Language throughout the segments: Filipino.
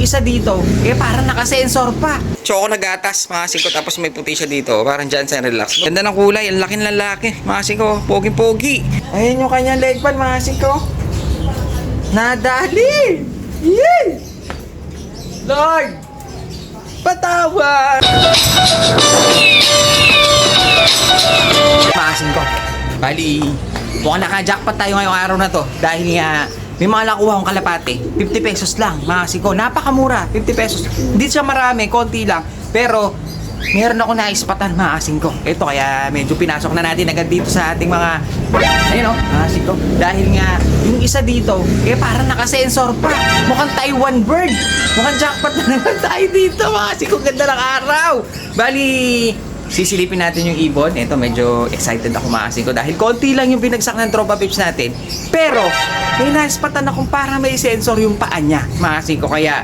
yung isa dito, eh parang nakasensor pa. Choco na gatas, mga singko, tapos may puti siya dito. Parang Johnson Relax. Ganda ng kulay, ang laki ng lalaki. Mga singko, pogi-pogi. Ayan yung kanyang leg pad, mga singko. Nadali! Yay! Lord! Patawad! Maasin ko. Bali, mukhang naka-jackpot tayo ngayong araw na to. Dahil nga, may mga nakuha akong kalapate. 50 pesos lang, maasin ko. Napakamura, 50 pesos. Hindi siya marami, konti lang. Pero, meron ako naispatan, maasin ko. Ito, kaya medyo pinasok na natin agad dito sa ating mga, ayun o, maasin ko. Dahil nga, yung isa dito, eh parang nakasensor pa. Mukhang Taiwan bird. Mukhang jackpot na naman tayo dito, maasin ko. Ganda ng araw. Bali, Sisilipin natin yung ibon. Ito, medyo excited ako maasin ko dahil konti lang yung binagsak ng tropa pips natin. Pero, may naispatan akong para may sensor yung paa niya. Maasin ko kaya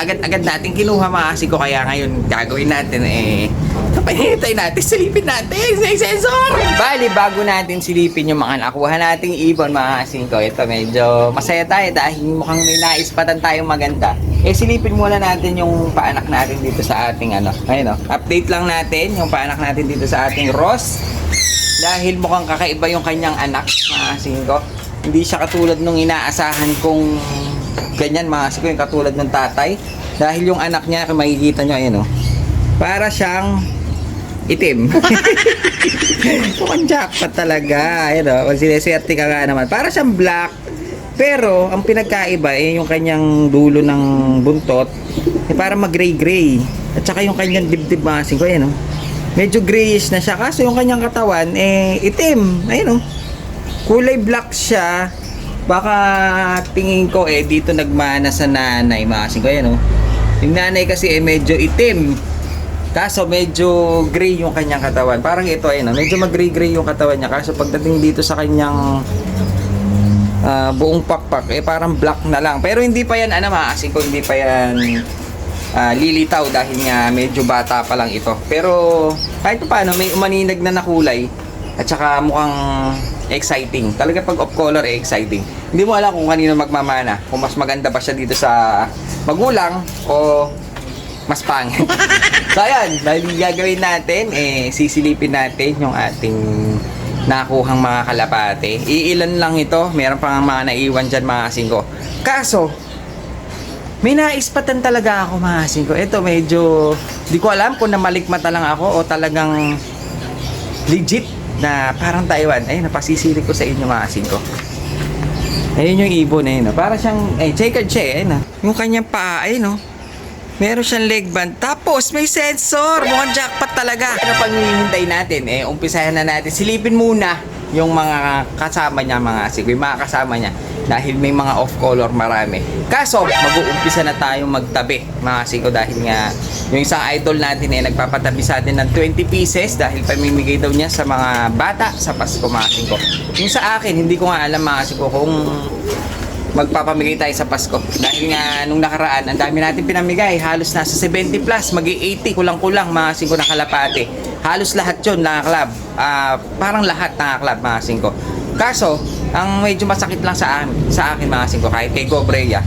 agad-agad natin kinuha maasin ko kaya ngayon gagawin natin eh Pahinintay natin, silipin natin sa sensor! Bali, bago natin silipin yung mga nakuha nating ibon, mga asin ko, ito medyo masaya tayo dahil mukhang may naispatan tayong maganda. Eh, silipin muna natin yung paanak natin dito sa ating ano. Ayun o, update lang natin yung paanak natin dito sa ating Ross. Dahil mukhang kakaiba yung kanyang anak, mga asin ko. Hindi siya katulad nung inaasahan kong ganyan, mga asin ko, yung katulad ng tatay. Dahil yung anak niya, kung makikita nyo, ayun o, para siyang itim. Mukhang jackpot talaga. Ayun o, pag sineswerte ka nga naman. Para siyang black. Pero, ang pinagkaiba eh, yung kanyang dulo ng buntot, eh, para mag-gray-gray. At saka yung kanyang dibdib masing ko, ayan o. Medyo grayish na siya. Kaso yung kanyang katawan, eh, itim. Ayun o. Kulay black siya. Baka tingin ko, eh, dito nagmana sa nanay masing ko, ayan o. Yung nanay kasi, eh, medyo itim. Kaso medyo gray yung kanyang katawan. Parang ito ay no, medyo mag-gray-gray yung katawan niya. Kaso pagdating dito sa kanyang ah, buong pakpak, eh parang black na lang. Pero hindi pa yan, ano maasin ko, hindi pa yan ah, lilitaw dahil nga medyo bata pa lang ito. Pero kahit pa paano, may umaninag na nakulay at saka mukhang exciting. Talaga pag off color, eh, exciting. Hindi mo alam kung kanino magmamana. Kung mas maganda ba siya dito sa magulang o mas pangit. so ayan, dahil gagawin natin, eh, sisilipin natin yung ating nakuhang mga kalapate. Iilan lang ito, meron pa nga mga naiwan dyan mga asin ko. Kaso, may naispatan talaga ako mga asin ko. Ito medyo, di ko alam kung namalikmata lang ako o talagang legit na parang Taiwan. Ayun, napasisili ko sa inyo mga asin ko. Ayun yung ibon yun. Para siyang, eh, checkered siya eh. Ah. Yung kanyang paa, ayun oh. Meron siyang leg band. Tapos, may sensor. Mukhang jackpot talaga. Ano pang hinihintay natin? Eh, umpisahan na natin. Silipin muna yung mga kasama niya, mga. Yung mga kasama niya. Dahil may mga off-color marami. Kaso, mag-uumpisa na tayong magtabi, mga asiko. Dahil nga, yung isang idol natin eh, nagpapatabi sa atin ng 20 pieces dahil pamimigay daw niya sa mga bata sa Pasko, mga asiko. Yung sa akin, hindi ko nga alam, mga asiko, kung magpapamigay tayo sa Pasko. Dahil nga nung nakaraan, ang dami natin pinamigay. Halos nasa 70 plus, magi 80, kulang-kulang mga singko na kalapate. Halos lahat yon na club. Ah, parang lahat na club mga singko. Kaso, ang medyo masakit lang sa amin, sa akin mga singko, kahit kay Gobreya,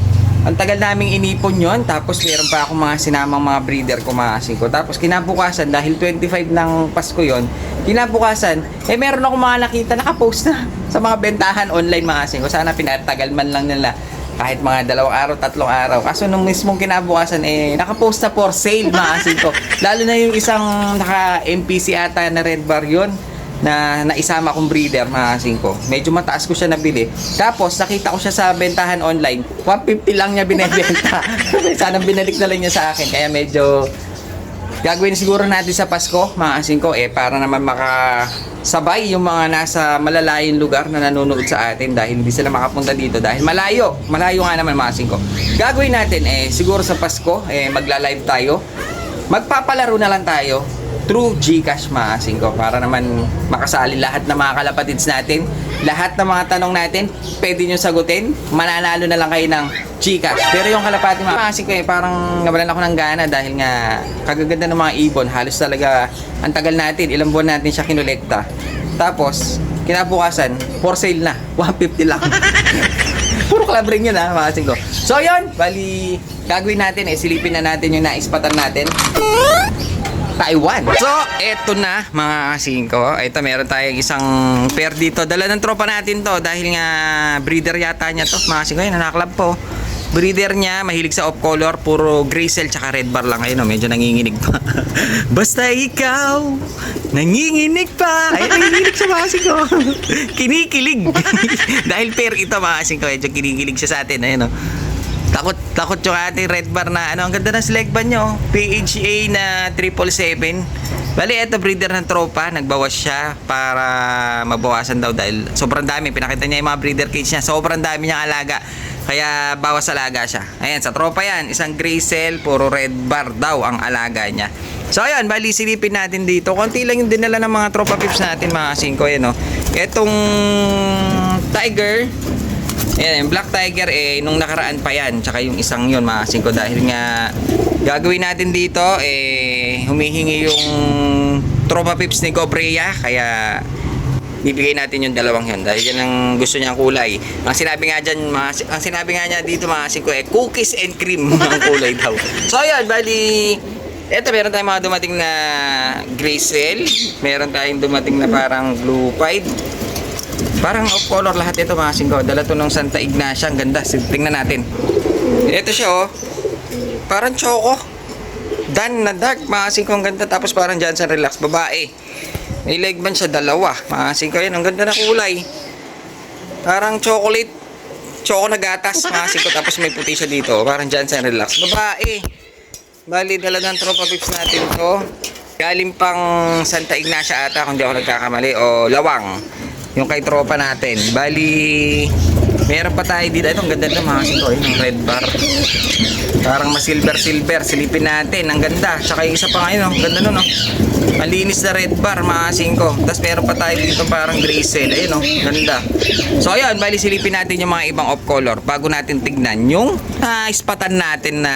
ang tagal naming inipon yon tapos meron pa ako mga sinamang mga breeder ko mga singko. Tapos kinabukasan, dahil 25 ng Pasko yon kinabukasan, eh meron ako mga nakita nakapost na sa mga bentahan online mga singko. Sana pinatagal man lang nila kahit mga dalawang araw, tatlong araw. Kaso nung mismong kinabukasan, eh, nakapost na for sale mga singko. Lalo na yung isang naka-MPC ata na red bar yon na naisama kong breeder mga singko. Medyo mataas ko siya nabili. Tapos nakita ko siya sa bentahan online. 150 lang niya binebenta. Sana binalik na lang niya sa akin. Kaya medyo gagawin siguro natin sa Pasko mga singko eh para naman makasabay yung mga nasa malalayong lugar na nanonood sa atin dahil hindi sila makapunta dito dahil malayo. Malayo nga naman mga singko. Gagawin natin eh siguro sa Pasko eh magla-live tayo. Magpapalaro na lang tayo through Gcash mga singko para naman makasali lahat ng mga kalapatids natin. Lahat ng mga tanong natin pwede nyo sagutin. Mananalo na lang kayo ng Gcash. Pero yung kalapati mga singko eh parang nawalan ako ng gana dahil nga kagaganda ng mga ibon. Halos talaga ang tagal natin ilang buwan natin siya kinolekta. Tapos kinabukasan for sale na. 150 lang. Puro club ring yun ha, mga singko. So yun, bali, gagawin natin eh, silipin na natin yung naispatan natin. Taiwan. So, eto na mga singko. Ito, meron tayong isang pair dito. Dala ng tropa natin to dahil nga breeder yata niya to. Mga singko, yun, nakaklab po. Breeder niya, mahilig sa off color, puro cell tsaka red bar lang. Ayun, oh, medyo nanginginig pa. Basta ikaw, nanginginig pa. Ay, nanginginig sa mga singko. Kinikilig. dahil pair ito mga singko, medyo kinikilig siya sa atin. Ayun, oh. Takot, takot yung ating red bar na ano. Ang ganda ng select ban nyo. PHA na 777. Bali, eto breeder ng tropa. Nagbawas siya para mabawasan daw dahil sobrang dami. Pinakita niya yung mga breeder cage niya. Sobrang dami niyang alaga. Kaya bawas alaga siya. Ayan, sa tropa yan. Isang gray cell, puro red bar daw ang alaga niya. So ayan, bali silipin natin dito. Konti lang yung dinala ng mga tropa pips natin mga 5 yan, no. Etong tiger, Ayan, yung Black Tiger eh nung nakaraan pa yan, tsaka yung isang yun mga singko dahil nga gagawin natin dito eh humihingi yung tropa pips ni Cobrea kaya bibigay natin yung dalawang yun dahil yan ang gusto niyang kulay. Ang sinabi nga dyan, mga, ang sinabi nga niya dito mga singko eh cookies and cream ang kulay daw. So ayan, bali eto meron tayong mga dumating na gray cell, meron tayong dumating na parang blue pied, Parang off color lahat ito mga singko. Dala to ng Santa Ignacia. Ang ganda. Tingnan natin. Ito siya oh. Parang choco. Dan na dark. Mga singko ang ganda. Tapos parang Johnson Relax. Babae. May leg band siya dalawa. Mga singko yan. Ang ganda na kulay. Parang chocolate. Choco na gatas. Mga singko. Tapos may puti siya dito. Parang Johnson Relax. Babae. Bali dala ng tropa pips natin to. Galing pang Santa Ignacia ata kung di ako nagkakamali. O Lawang yung kay tropa natin. Bali, meron pa tayo dito. Ito, ang ganda ng mga sito. Yung red bar. Parang mas silver silver. Silipin natin. Ang ganda. Tsaka yung isa pa ngayon. Ang ganda nun. Oh. Malinis na red bar, mga singko. Tapos meron pa tayo dito parang gray cell. Ayun, oh. Ganda. So, ayun. Bali, silipin natin yung mga ibang off color bago natin tignan yung uh, ispatan natin na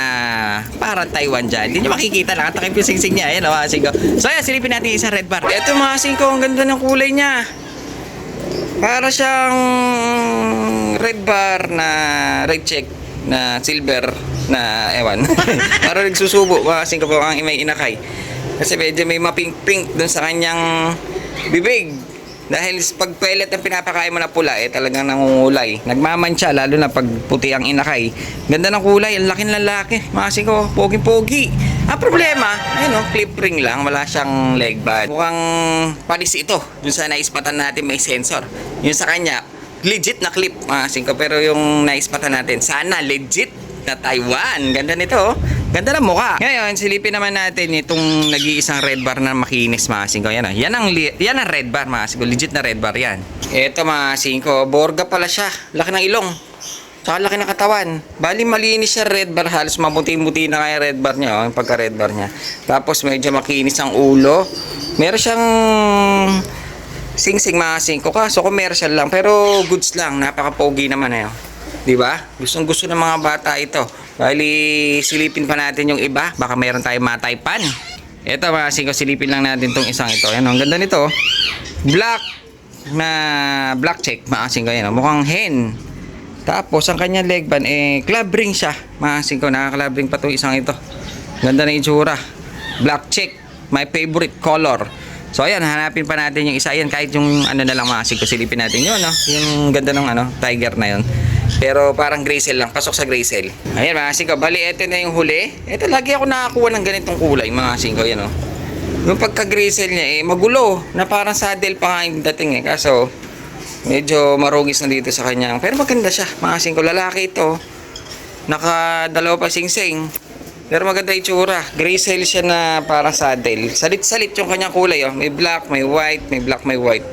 parang Taiwan dyan. Hindi nyo makikita. Nakatakip yung singsing niya. Ayun, oh, mga singko. So, ayun. Silipin natin yung isang red bar. Ito, mga singko. Ang ganda ng kulay niya. Para siyang red bar na red check na silver na ewan. Para nagsusubo mga singko po ang may inakay. Kasi medyo may mapink-pink dun sa kanyang bibig. Dahil pag pellet ang pinapakain mo na pula, eh talagang nangungulay. Nagmamantsa, lalo na pag puti ang inakay. Ganda ng kulay, ang laki ng lalaki. Mga singko, pogi-pogi. Ang problema, ayun o, clip ring lang, wala siyang leg band. Mukhang palis ito. Dun sa naispatan natin may sensor. Yung sa kanya, legit na clip, mga singko. Pero yung naispatan natin, sana legit na Taiwan. Ganda nito, oh. Ganda ng mukha. Ngayon, silipin naman natin itong nag-iisang red bar na makinis, mga singko. Yan, oh. yan, ang, yan ang red bar, mga singko. Legit na red bar yan. Ito, mga singko. Borga pala siya. Laki ng ilong. Tsaka laki ng katawan. Bali malinis siya red bar. Halos mabuti-buti na kaya red bar niya. Oh, yung pagka-red bar niya. Tapos medyo makinis ang ulo. Meron siyang sing-sing mga singko ka. So commercial lang. Pero goods lang. Napaka-pogi naman eh. oh. Di ba? Gustong gusto ng mga bata ito. Bali silipin pa natin yung iba. Baka meron tayong mataypan. Ito mga singko. Silipin lang natin tong isang ito. Ayan, oh, ang ganda nito. oh. Black na black check mga singko. Ayan, oh. mukhang hen. Tapos, ang kanyang leg band, eh, club ring siya. Mga singko, nakaka-club ring pa itong isang ito. Ganda na itsura. Black check. My favorite color. So, ayan, hanapin pa natin yung isa. Ayan, kahit yung ano na lang mga singko, silipin natin yun, no? Yung ganda ng ano, tiger na yun. Pero parang gray lang. Pasok sa gray cell. Ayan, mga singko. Bali, ito na yung huli. Ito, lagi ako nakakuha ng ganitong kulay, mga singko. Ayan, oh. Yung pagka-gray cell niya, eh, magulo. Na parang saddle pa nga yung dating, eh. Kaso, medyo marugis na dito sa kanya. Pero maganda siya, mga singko. Lalaki ito. Naka pa sing-sing. Pero maganda itsura. Gray cell siya na para saddle. Salit-salit yung kanyang kulay. Oh. May black, may white, may black, may white.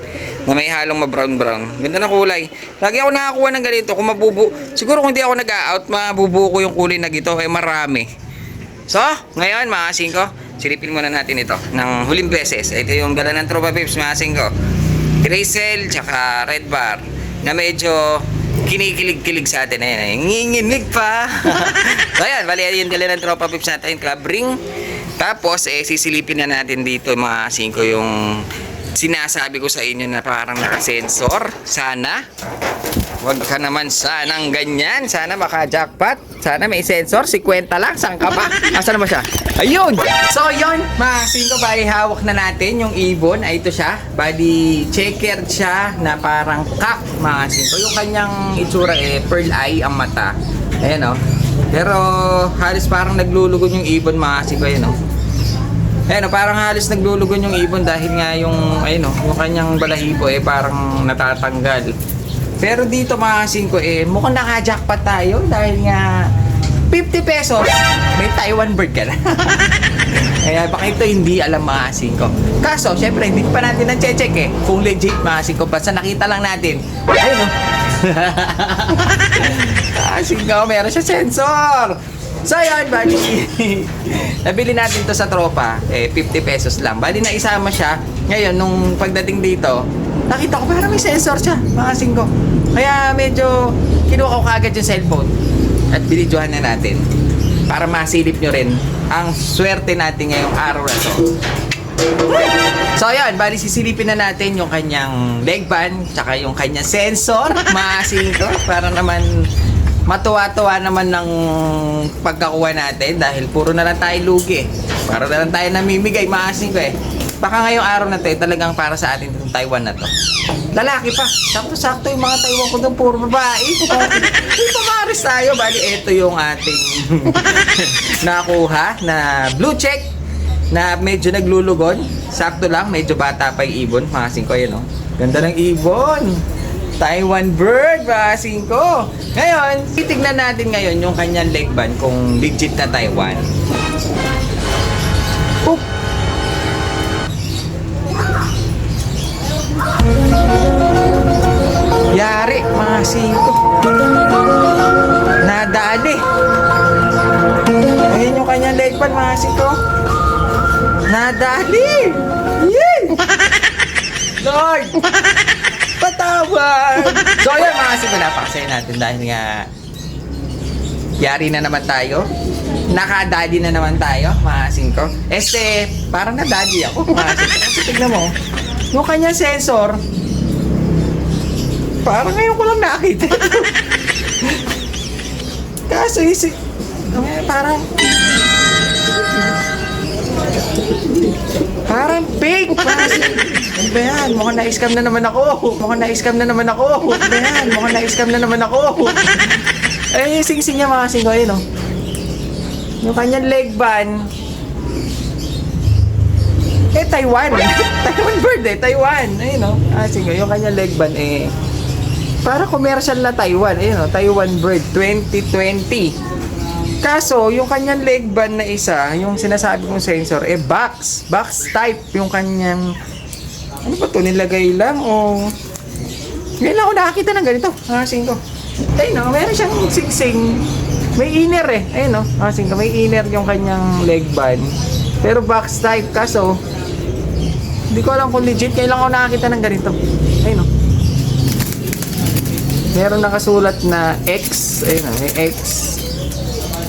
Na may halong ma-brown-brown. Ganda na kulay. Lagi ako nakakuha ng ganito. Kung mabubu... Siguro kung hindi ako nag-out, mabubuo ko yung kulay na gito. Eh, marami. So, ngayon mga singko, silipin muna natin ito ng huling beses. Ito yung dala ng Tropa Pips mga singko. Gray cell, tsaka red bar na medyo kinikilig-kilig sa atin. Ayan, ayan. Nginginig pa. so, ayan. Bali, yung dala ng Tropa Pips natin, club ring. Tapos, eh, sisilipin na natin dito mga singko yung sinasabi ko sa inyo na parang nakasensor. Sana. wag ka naman sanang ganyan. Sana maka-jackpot. Sana may sensor. 50 lang. Saan ka pa? Asan naman siya? Ayun! So, yun. Mga singko, bali hawak na natin yung ibon. Ay, ito siya. Bali, checkered siya na parang cock, mga singko. Yung kanyang itsura eh, pearl eye ang mata. Ayan o. Pero, halos parang naglulugon yung ibon, mga singko. Ayan o. Ayan, oh, parang halos naglulugon yung ibon dahil nga yung, ayun oh, yung kanyang balahibo eh parang natatanggal. Pero dito mga ko eh, mukhang naka-jackpot tayo dahil nga 50 pesos, may Taiwan bird ka na. Kaya baka ito hindi alam mga ko. Kaso, syempre, hindi pa natin na-check eh kung legit mga ko. Basta nakita lang natin. Ayun oh. Asing ko, meron siya sensor. So yun, bali, nabili natin to sa tropa, eh, 50 pesos lang. Bali na isama siya. Ngayon, nung pagdating dito, nakita ko parang may sensor siya, mga singko. Kaya medyo kinuha ko kagad yung cellphone at binidyohan na natin para masilip nyo rin ang swerte natin ngayong araw na to. So ayun, bali sisilipin na natin yung kanyang leg band, tsaka yung kanyang sensor, mga singko, para naman matuwa-tuwa naman ng pagkakuha natin dahil puro na lang tayo lugi. Para na lang tayo namimigay, maasin ko eh. Baka ngayong araw na to, eh, talagang para sa atin itong Taiwan na to. Lalaki pa. Sakto-sakto yung mga Taiwan ko doon, puro babae. May pamaris tayo. Bali, ito yung ating nakuha na blue check na medyo naglulugon. Sakto lang, medyo bata pa yung ibon. Mga ko yun, oh. Ganda ng ibon. Taiwan bird, basin ko. Ngayon, titignan natin ngayon yung kanyang leg band kung legit na Taiwan. Oop! Yari, mga singko. Nadali. Ayun yung kanyang leg band, mga singko. Nadali! Yay! Lord! Patawad! So ayun mga singko, napakasaya natin dahil nga yari na naman tayo. Nakadali na naman tayo, mga singko. Este, parang nadali ako, mga singko. Kasi tignan mo, yung kanyang sensor, parang ngayon ko lang nakita. Kaso isi, eh, parang, Parang Parang, ano ba yan? Mukhang na-scam na naman ako. Mukhang na-scam na naman ako. Ano ba yan? Mukhang na-scam na naman ako. Eh, sing-sing niya mga singko, ayun oh. Yung kanyang leg band. Eh, Taiwan. Taiwan bird eh. Taiwan. Ayun oh. Ah, singko. Yung kanyang leg band eh. Para commercial na Taiwan. Ayun oh. Taiwan bird 2020. Kaso, yung kanyang leg band na isa, yung sinasabi kong sensor, eh box. Box type yung kanyang... Ano ba to? Nilagay lang o... Ngayon lang ako nakakita ng ganito. Asin ko. Ayun no, meron siyang singsing. May inner eh. Ayun no, asin ko. May inner yung kanyang leg band. Pero box type. Kaso, hindi ko alam kung legit. Ngayon lang ako nakakita ng ganito. Ayun no. Meron nakasulat na X. Ayun no, may X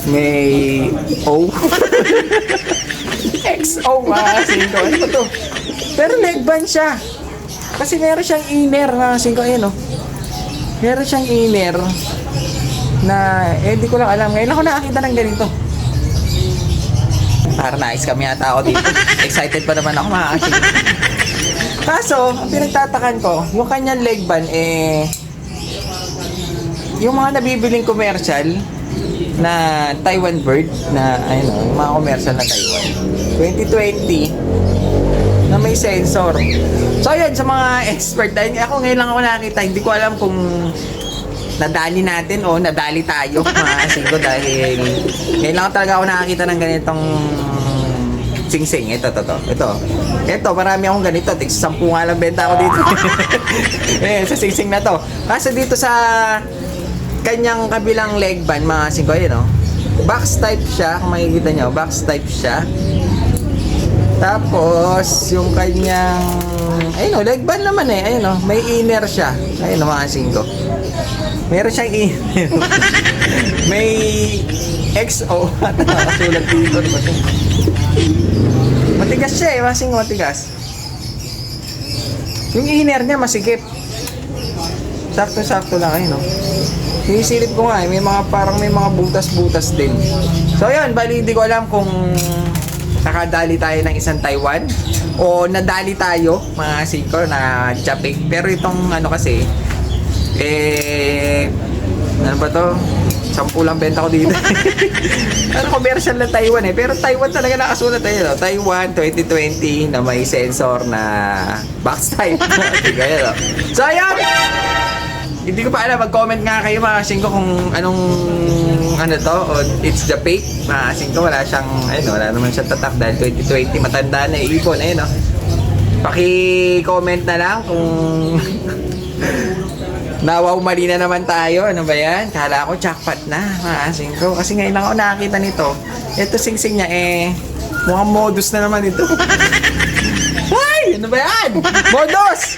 may O. XO mga singko. Ano ba to? Pero leg band siya. Kasi meron siyang inner mga singko. Ayan o. Meron siyang inner na eh di ko lang alam. Ngayon ako nakakita ng ganito. Para nais kami yata ako dito. Excited pa naman ako mga singko. Kaso, ang pinagtatakan ko, yung kanyang leg band eh yung mga nabibiling commercial, na Taiwan bird na ayun oh, yung mga commercial na Taiwan 2020 na may sensor so yun sa mga expert dahil ako ngayon lang ako nakakita hindi ko alam kung nadali natin o nadali tayo mga singko dahil ngayon lang talaga ako nakakita ng ganitong sing-sing. Ito, to, to. Ito. Ito, marami akong ganito. Tig sampu nga lang benta ako dito. eh, sa sing-sing na to. Kasi dito sa kanyang kabilang leg band, mga singko, yun, no? Box type siya, kung makikita nyo, box type siya. Tapos, yung kanyang, ayun, no, leg band naman eh, ayun, no, may inner siya. Ayun, no, mga singko. Meron siyang inner. may XO. Nakasulat dito? Matigas siya eh, mga singko, matigas. Yung inner niya masikip. Sakto-sakto lang ayun, no? Sinisilip ko nga, eh, may mga parang may mga butas-butas din. So, yun, bali hindi ko alam kung nakadali tayo ng isang Taiwan o nadali tayo, mga singko, na Japik. Pero itong ano kasi, eh, ano ba to? Sampu lang benta ko dito. ano commercial na Taiwan eh. Pero Taiwan talaga nakasulat eh. No? Taiwan 2020 na may sensor na box type. Kaya no? So, ayun! Hindi ko pa alam, mag-comment nga kayo mga kasing ko kung anong ano to, o it's the fake. Mga kasing ko, wala siyang, ayun, wala naman siyang tatak dahil 2020, matanda na ipon, ayun, no. Paki-comment na lang kung Nawaw mali na naman tayo. Ano ba yan? Kala ko jackpot na, mga kasing ko. Kasi ngayon lang ako nakakita nito. Ito sing-sing niya eh. Mukhang modus na naman ito. Ay! Ano ba yan? Modus!